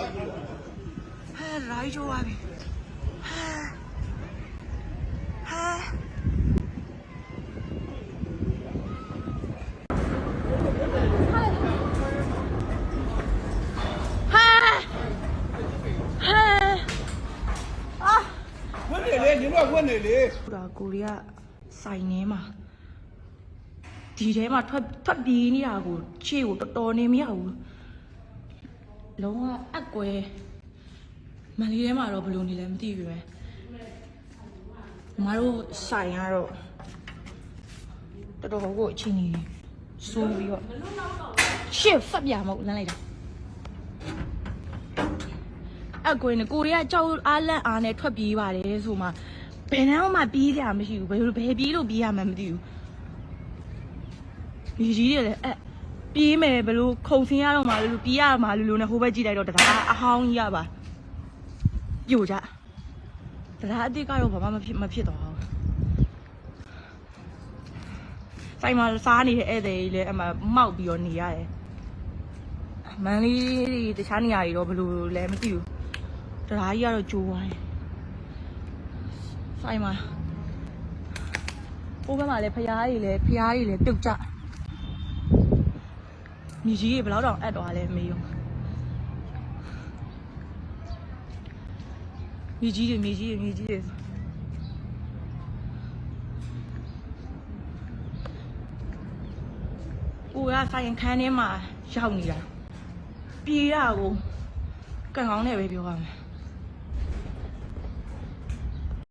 ဟဲရိုက်ကြွားပြီဟဲဟဲဟဲဟဲအာဝတ်နေလေညီတို့ကဝတ်နေလေဟိုဒါကိုရီးယားစိုင်ထဲမှာဒီထဲမှာထွက်ထွက်ပြေးနေတာကိုခြေကိုတော်တော်နေမရဘူး လုံးဝအက်ကွဲမန်လေးထဲမှာတော့ဘယ်လိုနေလဲမသိဘူးပဲညီမတို့ဆိုင်ကတော့တော်တော်ကိုအချင်းကြီးစိုးပြီးတော့ရှစ်ဖက်ပြမဟုတ်လမ်းလိုက်တာအကွေနဲ့ကိုရီးယားကြောက်အားလန့်အားနဲ့ထွက်ပြေးပါတယ်ဆိုမှဘယ်နှမ်းမှပြေးကြမရှိဘူးဘယ်လိုဘယ်ပြေးလို့ပြေးရမှန်းမသိဘူးဒီကြီးတွေလည်းအဲ့ ပြေးမယ်ဘယ်လိုခုံဆင်းရတော့မှလို့ပြေးရမှာလို့လို့နဲ့ဟိုဘက်ကြည့်လိုက်တော့တရားအဟောင်းကြီးရပါပြိုကြတရားအစ်စ်ကတော့ဘာမှမဖြစ်မဖြစ်တော့ဘူးဆိုင်မှာစားနေတဲ့ဧည့်သည်ကြီးလည်းအမှမောက်ပြီးတော့နေရတယ်မန်လေးတွေတခြားနေရာတွေတော့ဘယ်လိုလဲမသိဘူးတရားကြီးကတော့ကြိုးသွားတယ်ဆိုင်မှာဟိုဘက်မှာလည်းဖျားတွေလည်းဖျားတွေလည်းပြုတ်ကြ မြေကြီးတွေဘယ်တော့တောင်အပ်သွားလဲမေးရောမြေကြီးတွေမြေကြီးတွေမြေကြီးတွေကိုကဆိုင်ခန်းထဲမှာရောက်နေတာပြေးရကိုကံကောင်းနဲ့ပဲပြောရမယ်